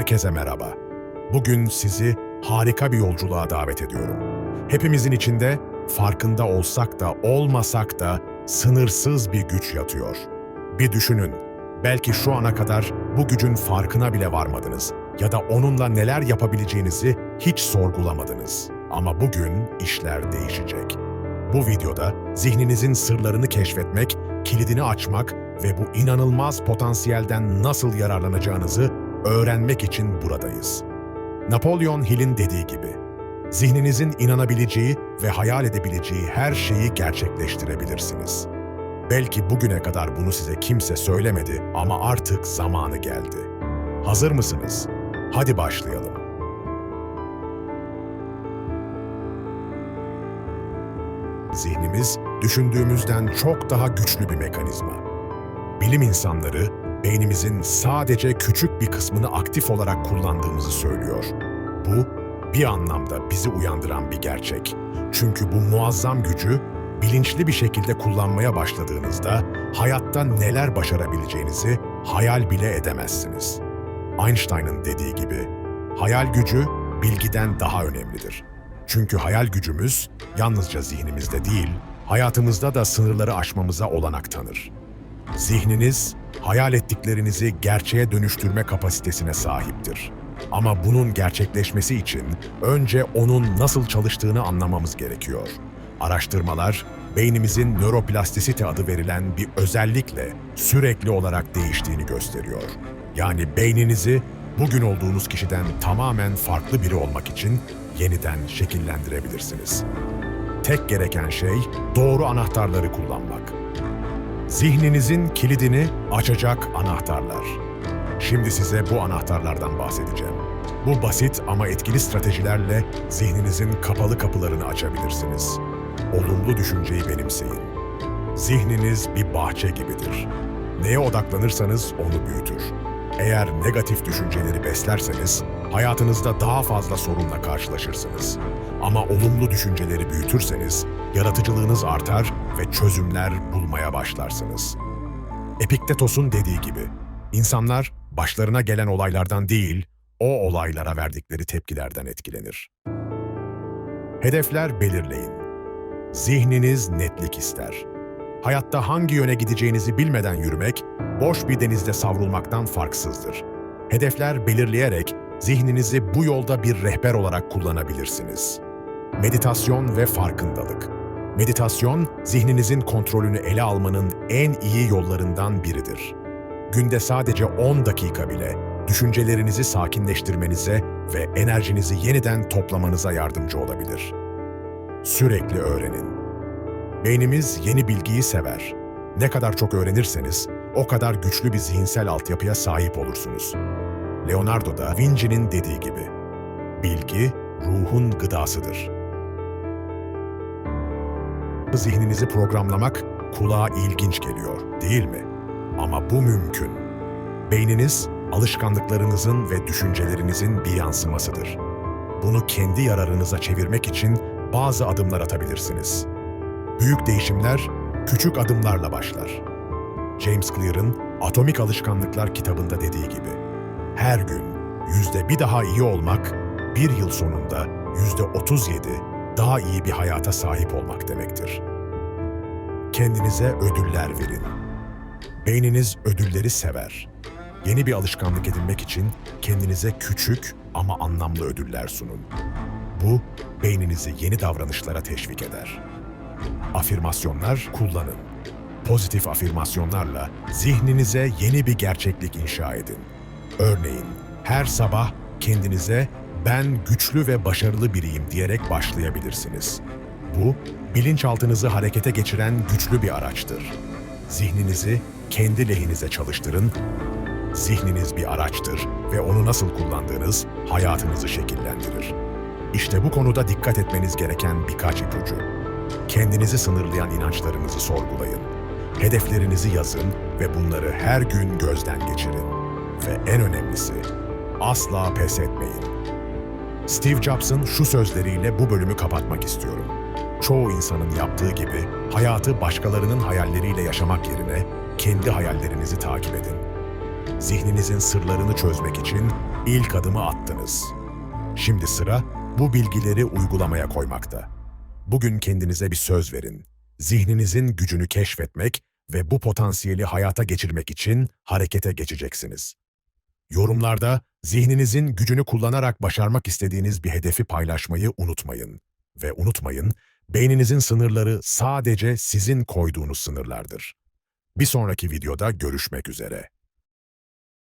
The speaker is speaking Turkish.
Herkese merhaba. Bugün sizi harika bir yolculuğa davet ediyorum. Hepimizin içinde farkında olsak da olmasak da sınırsız bir güç yatıyor. Bir düşünün, belki şu ana kadar bu gücün farkına bile varmadınız ya da onunla neler yapabileceğinizi hiç sorgulamadınız. Ama bugün işler değişecek. Bu videoda zihninizin sırlarını keşfetmek, kilidini açmak ve bu inanılmaz potansiyelden nasıl yararlanacağınızı öğrenmek için buradayız. Napolyon Hill'in dediği gibi, zihninizin inanabileceği ve hayal edebileceği her şeyi gerçekleştirebilirsiniz. Belki bugüne kadar bunu size kimse söylemedi ama artık zamanı geldi. Hazır mısınız? Hadi başlayalım. Zihnimiz düşündüğümüzden çok daha güçlü bir mekanizma. Bilim insanları beynimizin sadece küçük bir kısmını aktif olarak kullandığımızı söylüyor. Bu bir anlamda bizi uyandıran bir gerçek. Çünkü bu muazzam gücü bilinçli bir şekilde kullanmaya başladığınızda hayatta neler başarabileceğinizi hayal bile edemezsiniz. Einstein'ın dediği gibi, hayal gücü bilgiden daha önemlidir. Çünkü hayal gücümüz yalnızca zihnimizde değil, hayatımızda da sınırları aşmamıza olanak tanır. Zihniniz, hayal ettiklerinizi gerçeğe dönüştürme kapasitesine sahiptir. Ama bunun gerçekleşmesi için önce onun nasıl çalıştığını anlamamız gerekiyor. Araştırmalar, beynimizin nöroplastisite adı verilen bir özellikle sürekli olarak değiştiğini gösteriyor. Yani beyninizi bugün olduğunuz kişiden tamamen farklı biri olmak için yeniden şekillendirebilirsiniz. Tek gereken şey doğru anahtarları kullanmak. Zihninizin kilidini açacak anahtarlar. Şimdi size bu anahtarlardan bahsedeceğim. Bu basit ama etkili stratejilerle zihninizin kapalı kapılarını açabilirsiniz. Olumlu düşünceyi benimseyin. Zihniniz bir bahçe gibidir. Neye odaklanırsanız onu büyütür. Eğer negatif düşünceleri beslerseniz hayatınızda daha fazla sorunla karşılaşırsınız. Ama olumlu düşünceleri büyütürseniz yaratıcılığınız artar ve çözümler bulmaya başlarsınız. Epiktetos'un dediği gibi, insanlar başlarına gelen olaylardan değil, o olaylara verdikleri tepkilerden etkilenir. Hedefler belirleyin. Zihniniz netlik ister. Hayatta hangi yöne gideceğinizi bilmeden yürümek, boş bir denizde savrulmaktan farksızdır. Hedefler belirleyerek zihninizi bu yolda bir rehber olarak kullanabilirsiniz. Meditasyon ve farkındalık. Meditasyon, zihninizin kontrolünü ele almanın en iyi yollarından biridir. Günde sadece 10 dakika bile düşüncelerinizi sakinleştirmenize ve enerjinizi yeniden toplamanıza yardımcı olabilir. Sürekli öğrenin. Beynimiz yeni bilgiyi sever. Ne kadar çok öğrenirseniz, o kadar güçlü bir zihinsel altyapıya sahip olursunuz. Leonardo da Vinci'nin dediği gibi, bilgi ruhun gıdasıdır. Zihninizi programlamak kulağa ilginç geliyor, değil mi? Ama bu mümkün. Beyniniz, alışkanlıklarınızın ve düşüncelerinizin bir yansımasıdır. Bunu kendi yararınıza çevirmek için bazı adımlar atabilirsiniz. Büyük değişimler küçük adımlarla başlar. James Clear'ın Atomik Alışkanlıklar kitabında dediği gibi, her gün yüzde bir daha iyi olmak, bir yıl sonunda yüzde 37 daha iyi bir hayata sahip olmak demektir. Kendinize ödüller verin. Beyniniz ödülleri sever. Yeni bir alışkanlık edinmek için kendinize küçük ama anlamlı ödüller sunun. Bu, beyninizi yeni davranışlara teşvik eder. Afirmasyonlar kullanın. Pozitif afirmasyonlarla zihninize yeni bir gerçeklik inşa edin. Örneğin, her sabah kendinize ben güçlü ve başarılı biriyim diyerek başlayabilirsiniz. Bu, bilinçaltınızı harekete geçiren güçlü bir araçtır. Zihninizi kendi lehinize çalıştırın. Zihniniz bir araçtır ve onu nasıl kullandığınız hayatınızı şekillendirir. İşte bu konuda dikkat etmeniz gereken birkaç ipucu. Kendinizi sınırlayan inançlarınızı sorgulayın. Hedeflerinizi yazın ve bunları her gün gözden geçirin. Ve en önemlisi, asla pes etmeyin. Steve Jobs'ın şu sözleriyle bu bölümü kapatmak istiyorum. Çoğu insanın yaptığı gibi hayatı başkalarının hayalleriyle yaşamak yerine kendi hayallerinizi takip edin. zihninizin sırlarını çözmek için ilk adımı attınız. Şimdi sıra bu bilgileri uygulamaya koymakta. Bugün kendinize bir söz verin. Zihninizin gücünü keşfetmek ve bu potansiyeli hayata geçirmek için harekete geçeceksiniz. Yorumlarda zihninizin gücünü kullanarak başarmak istediğiniz bir hedefi paylaşmayı unutmayın. Ve unutmayın, beyninizin sınırları sadece sizin koyduğunuz sınırlardır. Bir sonraki videoda görüşmek üzere.